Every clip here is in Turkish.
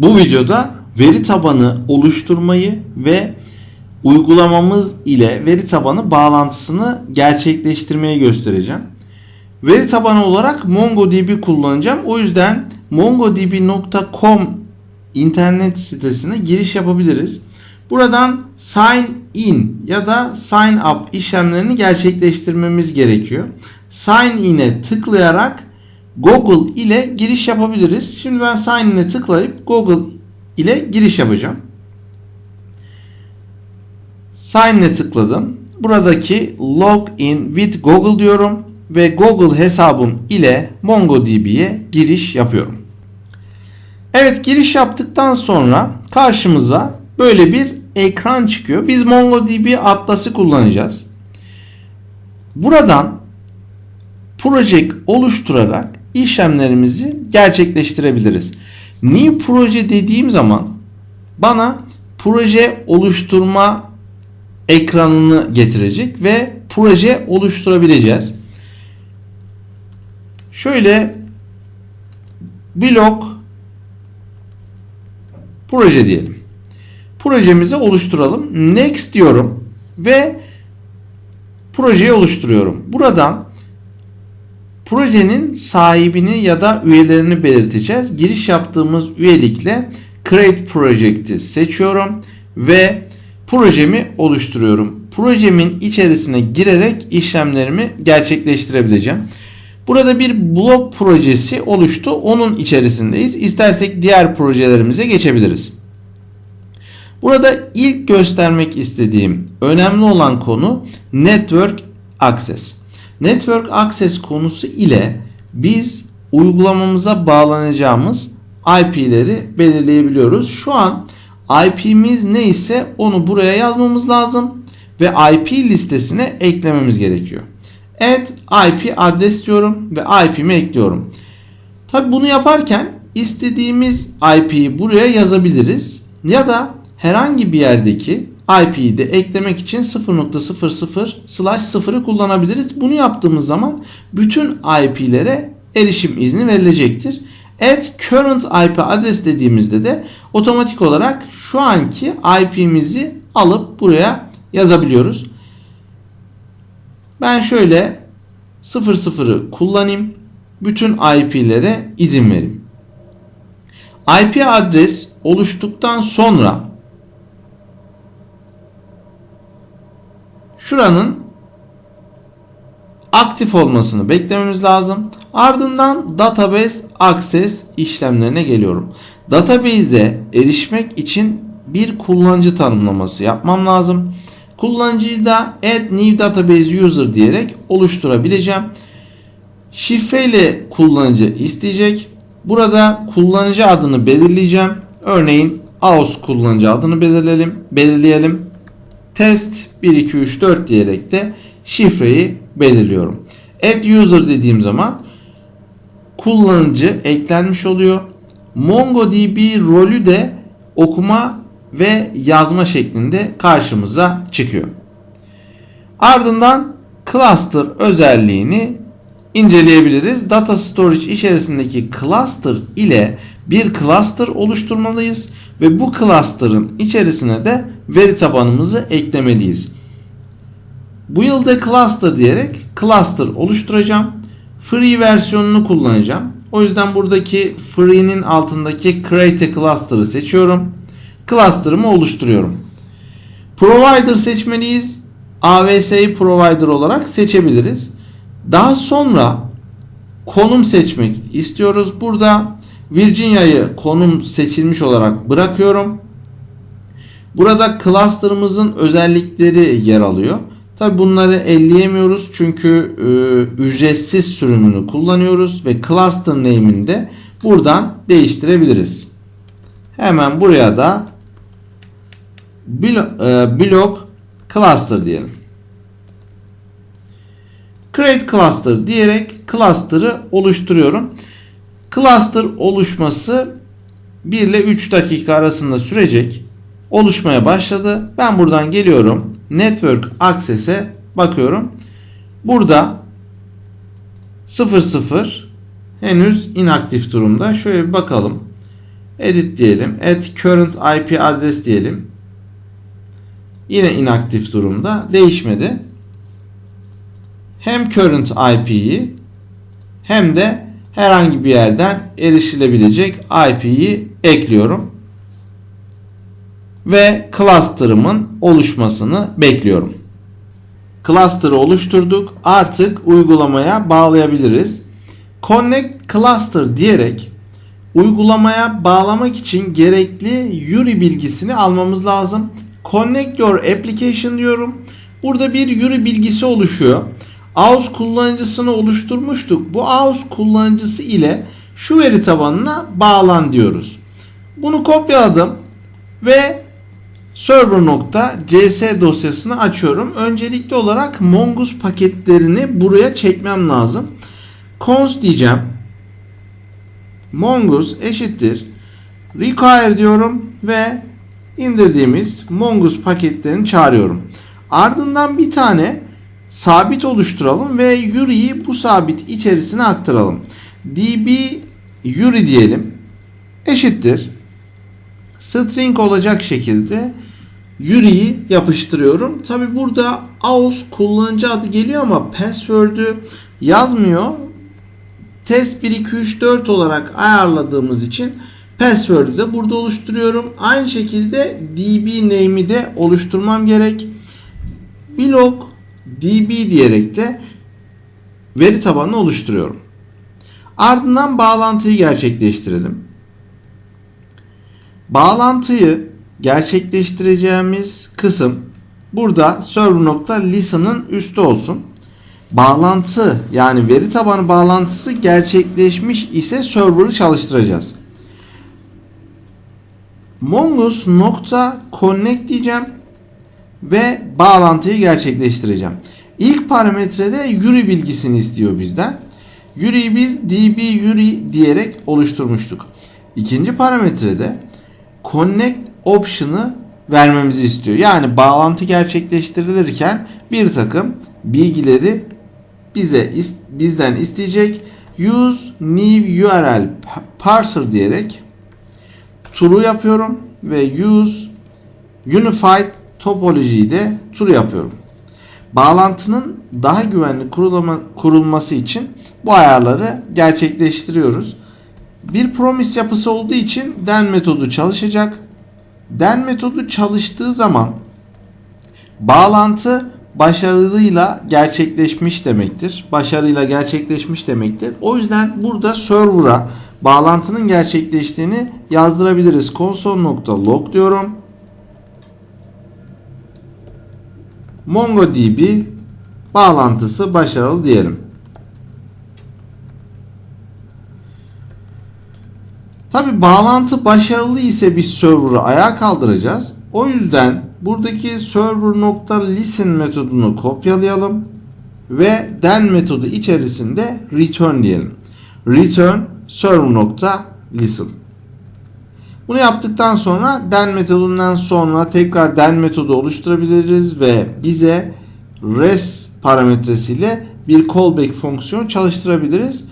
Bu videoda veri tabanı oluşturmayı ve uygulamamız ile veri tabanı bağlantısını gerçekleştirmeyi göstereceğim. Veri tabanı olarak MongoDB kullanacağım. O yüzden mongodb.com internet sitesine giriş yapabiliriz. Buradan sign in ya da sign up işlemlerini gerçekleştirmemiz gerekiyor. Sign in'e tıklayarak Google ile giriş yapabiliriz. Şimdi ben sign in'e tıklayıp Google ile giriş yapacağım. Sign in'e tıkladım. Buradaki login with Google diyorum ve Google hesabım ile MongoDB'ye giriş yapıyorum. Evet giriş yaptıktan sonra karşımıza böyle bir ekran çıkıyor. Biz MongoDB Atlas'ı kullanacağız. Buradan proje oluşturarak işlemlerimizi gerçekleştirebiliriz. New proje dediğim zaman bana proje oluşturma ekranını getirecek ve proje oluşturabileceğiz. Şöyle blok proje diyelim. Projemizi oluşturalım. Next diyorum ve projeyi oluşturuyorum. Buradan projenin sahibini ya da üyelerini belirteceğiz. Giriş yaptığımız üyelikle Create Project'i seçiyorum ve projemi oluşturuyorum. Projemin içerisine girerek işlemlerimi gerçekleştirebileceğim. Burada bir blok projesi oluştu. Onun içerisindeyiz. İstersek diğer projelerimize geçebiliriz. Burada ilk göstermek istediğim önemli olan konu Network Access. Network Access konusu ile biz uygulamamıza bağlanacağımız IP'leri belirleyebiliyoruz. Şu an IP'miz neyse onu buraya yazmamız lazım ve IP listesine eklememiz gerekiyor. Evet IP adres diyorum ve IP'mi ekliyorum. Tabi bunu yaparken istediğimiz IP'yi buraya yazabiliriz ya da herhangi bir yerdeki IP'yi de eklemek için 0.00 slash 0'ı kullanabiliriz. Bunu yaptığımız zaman bütün IP'lere erişim izni verilecektir. At current IP adres dediğimizde de otomatik olarak şu anki IP'mizi alıp buraya yazabiliyoruz. Ben şöyle 00'ı kullanayım. Bütün IP'lere izin vereyim. IP adres oluştuktan sonra şuranın aktif olmasını beklememiz lazım. Ardından database access işlemlerine geliyorum. Database'e erişmek için bir kullanıcı tanımlaması yapmam lazım. Kullanıcıyı da add new database user diyerek oluşturabileceğim. Şifreyle kullanıcı isteyecek. Burada kullanıcı adını belirleyeceğim. Örneğin AOS kullanıcı adını belirleyelim. belirleyelim. Test 1 2 3 4 diyerek de şifreyi belirliyorum. Add user dediğim zaman kullanıcı eklenmiş oluyor. MongoDB rolü de okuma ve yazma şeklinde karşımıza çıkıyor. Ardından cluster özelliğini inceleyebiliriz. Data storage içerisindeki cluster ile bir cluster oluşturmalıyız ve bu cluster'ın içerisine de veri tabanımızı eklemeliyiz. Bu yılda cluster diyerek cluster oluşturacağım. Free versiyonunu kullanacağım. O yüzden buradaki free'nin altındaki create a cluster'ı seçiyorum. Cluster'ımı oluşturuyorum. Provider seçmeliyiz. AWS'yi provider olarak seçebiliriz. Daha sonra konum seçmek istiyoruz. Burada Virginia'yı konum seçilmiş olarak bırakıyorum. Burada cluster'ımızın özellikleri yer alıyor. Tabi bunları elleyemiyoruz çünkü e, ücretsiz sürümünü kullanıyoruz ve cluster name'ini de buradan değiştirebiliriz. Hemen buraya da blok cluster diyelim. Create cluster diyerek cluster'ı oluşturuyorum. Cluster oluşması 1 ile 3 dakika arasında sürecek. Oluşmaya başladı. Ben buradan geliyorum. Network Access'e bakıyorum. Burada 00 henüz inaktif durumda. Şöyle bir bakalım. Edit diyelim. Add current IP adres diyelim. Yine inaktif durumda. Değişmedi. Hem current IP'yi hem de herhangi bir yerden erişilebilecek IP'yi ekliyorum. Ve cluster'ımın oluşmasını bekliyorum. Cluster'ı oluşturduk. Artık uygulamaya bağlayabiliriz. Connect Cluster diyerek uygulamaya bağlamak için gerekli URI bilgisini almamız lazım. Connect your application diyorum. Burada bir URI bilgisi oluşuyor. AUS kullanıcısını oluşturmuştuk. Bu AUS kullanıcısı ile şu veri tabanına bağlan diyoruz. Bunu kopyaladım ve server.cs dosyasını açıyorum. Öncelikli olarak Mongoose paketlerini buraya çekmem lazım. cons diyeceğim. Mongoose eşittir. Require diyorum ve indirdiğimiz Mongoose paketlerini çağırıyorum. Ardından bir tane sabit oluşturalım ve Yuri'yi bu sabit içerisine aktaralım. db Yuri diyelim. Eşittir. String olacak şekilde Yuri'yi yapıştırıyorum. Tabi burada AUS kullanıcı adı geliyor ama password'ü yazmıyor. Test 1 2 3 4 olarak ayarladığımız için password'ü de burada oluşturuyorum. Aynı şekilde db name'i de oluşturmam gerek. Blog db diyerek de veri tabanını oluşturuyorum. Ardından bağlantıyı gerçekleştirelim. Bağlantıyı gerçekleştireceğimiz kısım burada server.listen'ın üstü olsun. Bağlantı yani veri tabanı bağlantısı gerçekleşmiş ise server'ı çalıştıracağız. Mongoose nokta connect diyeceğim ve bağlantıyı gerçekleştireceğim. İlk parametrede Yuri bilgisini istiyor bizden. Yuri'yi biz db Yuri diyerek oluşturmuştuk. İkinci parametrede connect option'ı vermemizi istiyor. Yani bağlantı gerçekleştirilirken bir takım bilgileri bize bizden isteyecek. Use new URL parser diyerek true yapıyorum ve use unified topolojiyi de true yapıyorum. Bağlantının daha güvenli kurulma, kurulması için bu ayarları gerçekleştiriyoruz. Bir promise yapısı olduğu için den metodu çalışacak. Den metodu çalıştığı zaman bağlantı başarılıyla gerçekleşmiş demektir. Başarıyla gerçekleşmiş demektir. O yüzden burada server'a bağlantının gerçekleştiğini yazdırabiliriz. console.log diyorum. MongoDB bağlantısı başarılı diyelim. Tabi bağlantı başarılı ise biz server'ı ayağa kaldıracağız. O yüzden buradaki server.listen metodunu kopyalayalım ve den metodu içerisinde return diyelim. Return server.listen. Bunu yaptıktan sonra den metodundan sonra tekrar den metodu oluşturabiliriz ve bize res parametresiyle bir callback fonksiyon çalıştırabiliriz.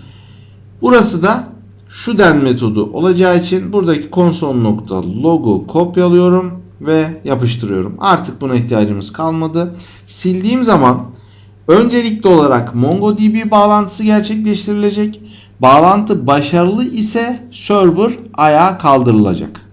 Burası da şu den metodu olacağı için buradaki console.log'u kopyalıyorum ve yapıştırıyorum. Artık buna ihtiyacımız kalmadı. Sildiğim zaman öncelikli olarak MongoDB bağlantısı gerçekleştirilecek. Bağlantı başarılı ise server ayağa kaldırılacak.